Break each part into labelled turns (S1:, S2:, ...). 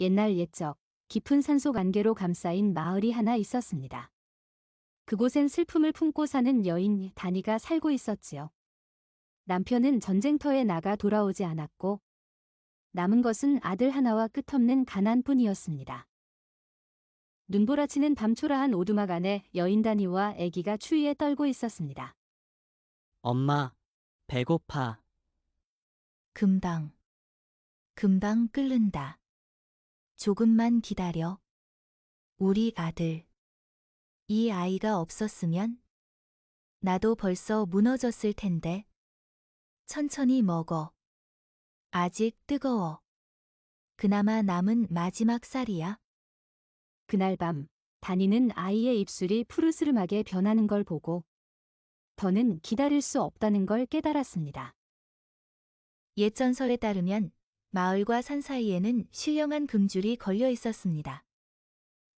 S1: 옛날 옛적 깊은 산속 안개로 감싸인 마을이 하나 있었습니다. 그곳엔 슬픔을 품고 사는 여인 다니가 살고 있었지요. 남편은 전쟁터에 나가 돌아오지 않았고 남은 것은 아들 하나와 끝없는 가난뿐이었습니다. 눈보라치는 밤초라한 오두막 안에 여인 다니와 아기가 추위에 떨고 있었습니다.
S2: 엄마, 배고파.
S3: 금방, 금방 끓는다. 조금만 기다려. 우리 아들. 이 아이가 없었으면 나도 벌써 무너졌을 텐데. 천천히 먹어. 아직 뜨거워. 그나마 남은 마지막 쌀이야.
S1: 그날 밤 다니는 아이의 입술이 푸르스름하게 변하는 걸 보고 더는 기다릴 수 없다는 걸 깨달았습니다.
S3: 옛 전설에 따르면 마을과 산 사이에는 신령한 금줄이 걸려 있었습니다.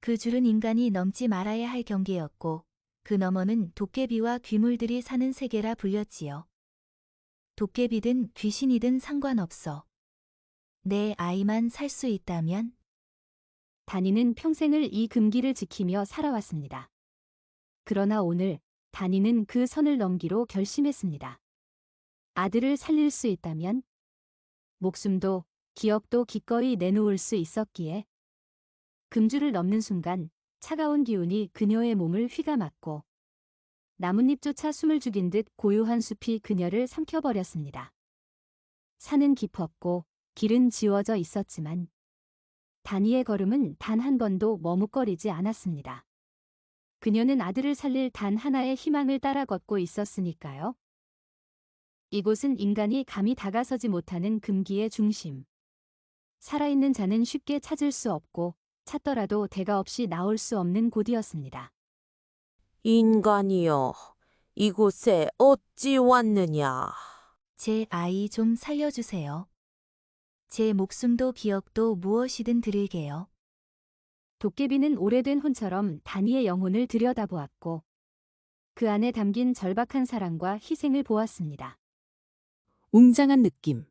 S3: 그 줄은 인간이 넘지 말아야 할 경계였고 그 너머는 도깨비와 귀물들이 사는 세계라 불렸지요. 도깨비든 귀신이든 상관없어. 내 아이만 살 수 있다면
S1: 다니는 평생을 이 금기를 지키며 살아왔습니다. 그러나 오늘 다니는 그 선을 넘기로 결심했습니다. 아들을 살릴 수 있다면 목숨도 기억도 기꺼이 내놓을 수 있었기에 금주를 넘는 순간 차가운 기운이 그녀의 몸을 휘감았고 나뭇잎조차 숨을 죽인 듯 고요한 숲이 그녀를 삼켜버렸습니다. 산은 깊었고 길은 지워져 있었지만 다니의 걸음은 단 한 번도 머뭇거리지 않았습니다. 그녀는 아들을 살릴 단 하나의 희망을 따라 걷고 있었으니까요. 이곳은 인간이 감히 다가서지 못하는 금기의 중심. 살아있는 자는 쉽게 찾을 수 없고 찾더라도 대가 없이 나올 수 없는 곳이었습니다.
S4: 인간이여, 이곳에 어찌 왔느냐?
S3: 제 아이 좀 살려주세요. 제 목숨도 기억도 무엇이든 드릴게요.
S1: 도깨비는 오래된 혼처럼 다니의 영혼을 들여다보았고 그 안에 담긴 절박한 사랑과 희생을 보았습니다.
S5: 웅장한 느낌.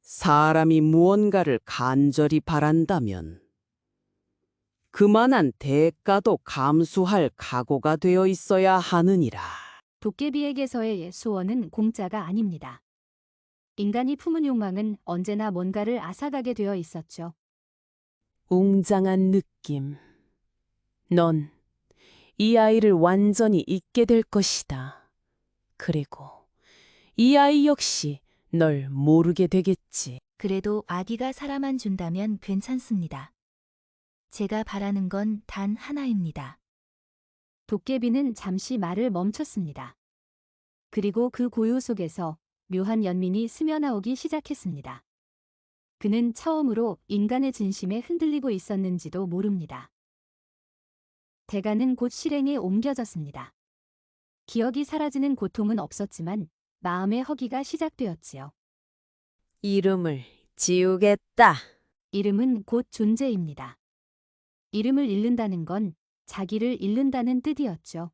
S6: 사람이 무언가를 간절히 바란다면 그만한 대가도 감수할 각오가 되어 있어야 하느니라.
S1: 도깨비에게서의 소원은 공짜가 아닙니다. 인간이 품은 욕망은 언제나 뭔가를 앗아가게 되어 있었죠.
S5: 웅장한 느낌. 넌 이 아이를 완전히 잊게 될 것이다. 그리고 이 아이 역시 널 모르게 되겠지.
S3: 그래도 아기가 살아만 준다면 괜찮습니다. 제가 바라는 건 단 하나입니다.
S1: 도깨비는 잠시 말을 멈췄습니다. 그리고 그 고요 속에서 묘한 연민이 스며나오기 시작했습니다. 그는 처음으로 인간의 진심에 흔들리고 있었는지도 모릅니다. 대가는 곧 실행에 옮겨졌습니다. 기억이 사라지는 고통은 없었지만 마음의 허기가 시작되었지요.
S4: 이름을 지우겠다.
S1: 이름은 곧 존재입니다. 이름을 잃는다는 건 자기를 잃는다는 뜻이었죠.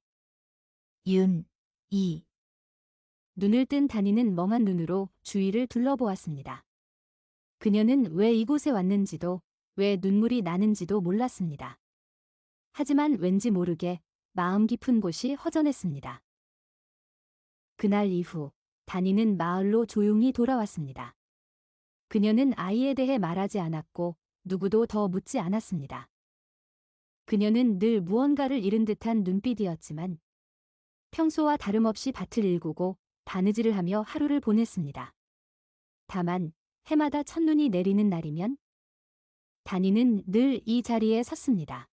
S3: 윤, 이,
S1: 눈을 뜬 다니는 멍한 눈으로 주위를 둘러보았습니다. 그녀는 왜 이곳에 왔는지도 왜 눈물이 나는지도 몰랐습니다. 하지만 왠지 모르게 마음 깊은 곳이 허전했습니다. 그날 이후 다니는 마을로 조용히 돌아왔습니다. 그녀는 아이에 대해 말하지 않았고 누구도 더 묻지 않았습니다. 그녀는 늘 무언가를 잃은 듯한 눈빛이었지만 평소와 다름없이 밭을 일구고 바느질을 하며 하루를 보냈습니다. 다만 해마다 첫눈이 내리는 날이면 다니는 늘 이 자리에 섰습니다.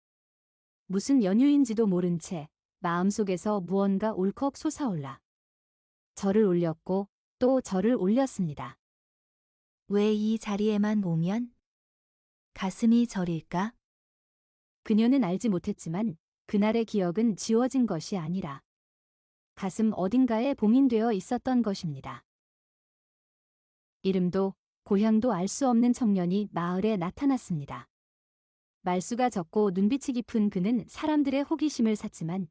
S1: 무슨 연유인지도 모른 채 마음속에서 무언가 울컥 솟아올라 절을 올렸고 또 절을 올렸습니다.
S3: 왜 이 자리에만 오면 가슴이 저릴까?
S1: 그녀는 알지 못했지만 그날의 기억은 지워진 것이 아니라 가슴 어딘가에 봉인되어 있었던 것입니다. 이름도 고향도 알 수 없는 청년이 마을에 나타났습니다. 말수가 적고 눈빛이 깊은 그는 사람들의 호기심을 샀지만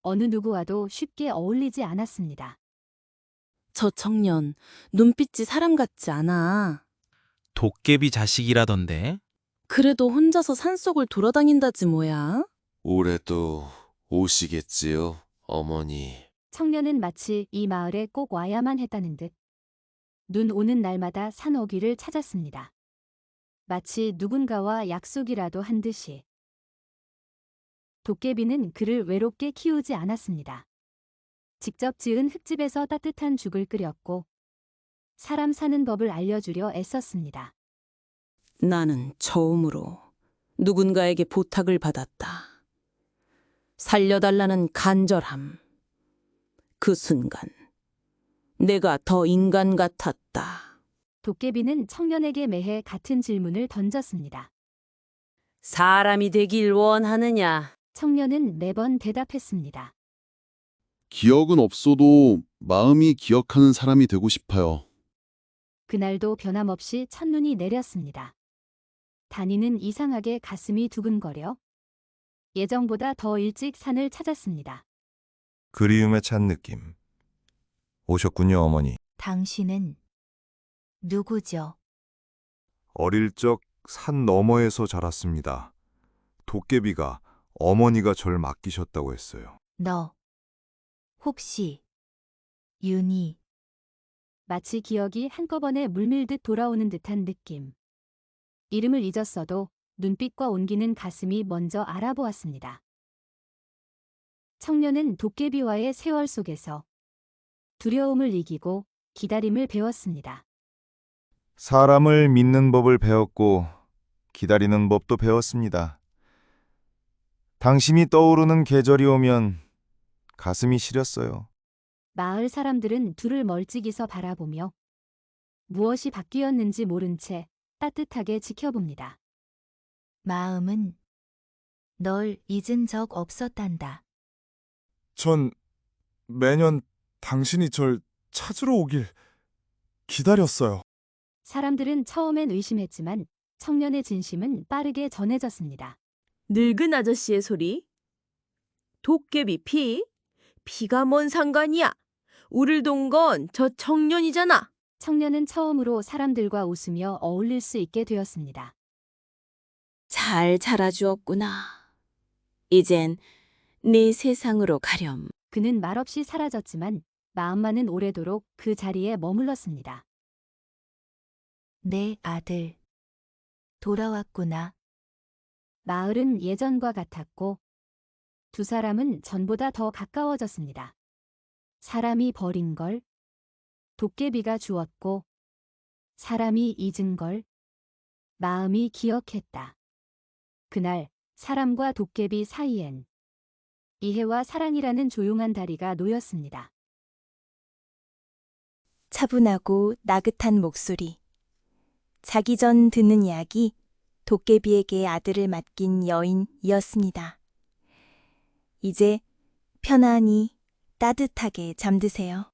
S1: 어느 누구와도 쉽게 어울리지 않았습니다.
S5: 저 청년, 눈빛이 사람 같지 않아.
S7: 도깨비 자식이라던데.
S5: 그래도 혼자서 산속을 돌아다닌다지 뭐야.
S8: 올해도 오시겠지요, 어머니.
S1: 청년은 마치 이 마을에 꼭 와야만 했다는 듯 눈 오는 날마다 산 어귀를 찾았습니다. 마치 누군가와 약속이라도 한 듯이. 도깨비는 그를 외롭게 키우지 않았습니다. 직접 지은 흙집에서 따뜻한 죽을 끓였고 사람 사는 법을 알려주려 애썼습니다.
S9: 나는 처음으로 누군가에게 부탁을 받았다. 살려달라는 간절함. 그 순간 내가 더 인간 같았다.
S1: 도깨비는 청년에게 매해 같은 질문을 던졌습니다.
S4: 사람이 되길 원하느냐?
S1: 청년은 매번 대답했습니다.
S10: 기억은 없어도 마음이 기억하는 사람이 되고 싶어요.
S1: 그날도 변함없이 첫눈이 내렸습니다. 다니는 이상하게 가슴이 두근거려 예정보다 더 일찍 산을 찾았습니다.
S11: 그리움에 찬 느낌. 오셨군요, 어머니.
S3: 당신은 누구죠?
S11: 어릴 적 산 너머에서 자랐습니다. 도깨비가 어머니가 절 맡기셨다고 했어요.
S3: 너 혹시 윤희
S1: 마치 기억이 한꺼번에 물밀듯 돌아오는 듯한 느낌. 이름을 잊었어도 눈빛과 온기는 가슴이 먼저 알아보았습니다. 청년은 도깨비와의 세월 속에서 두려움을 이기고 기다림을 배웠습니다.
S11: 사람을 믿는 법을 배웠고 기다리는 법도 배웠습니다. 당신이 떠오르는 계절이 오면 가슴이 시렸어요.
S1: 마을 사람들은 둘을 멀찍이서 바라보며 무엇이 바뀌었는지 모른 채 따뜻하게 지켜봅니다.
S3: 마음은 널 잊은 적 없었단다.
S11: 전 매년 당신이 절 찾으러 오길 기다렸어요.
S1: 사람들은 처음엔 의심했지만 청년의 진심은 빠르게 전해졌습니다.
S4: 늙은 아저씨의 소리? 도깨비 피? 피가 뭔 상관이야? 우릴 돈 건 저 청년이잖아.
S1: 청년은 처음으로 사람들과 웃으며 어울릴 수 있게 되었습니다.
S9: 잘 자라주었구나. 이젠 네 세상으로 가렴.
S1: 그는 말없이 사라졌지만 마음만은 오래도록 그 자리에 머물렀습니다.
S3: 내 아들 돌아왔구나.
S1: 마을은 예전과 같았고 두 사람은 전보다 더 가까워졌습니다. 사람이 버린 걸 도깨비가 주었고 사람이 잊은 걸 마음이 기억했다. 그날 사람과 도깨비 사이엔 이해와 사랑이라는 조용한 다리가 놓였습니다.
S12: 차분하고 나긋한 목소리. 자기 전 듣는 이야기, 도깨비에게 아들을 맡긴 여인이었습니다. 이제 편안히 따뜻하게 잠드세요.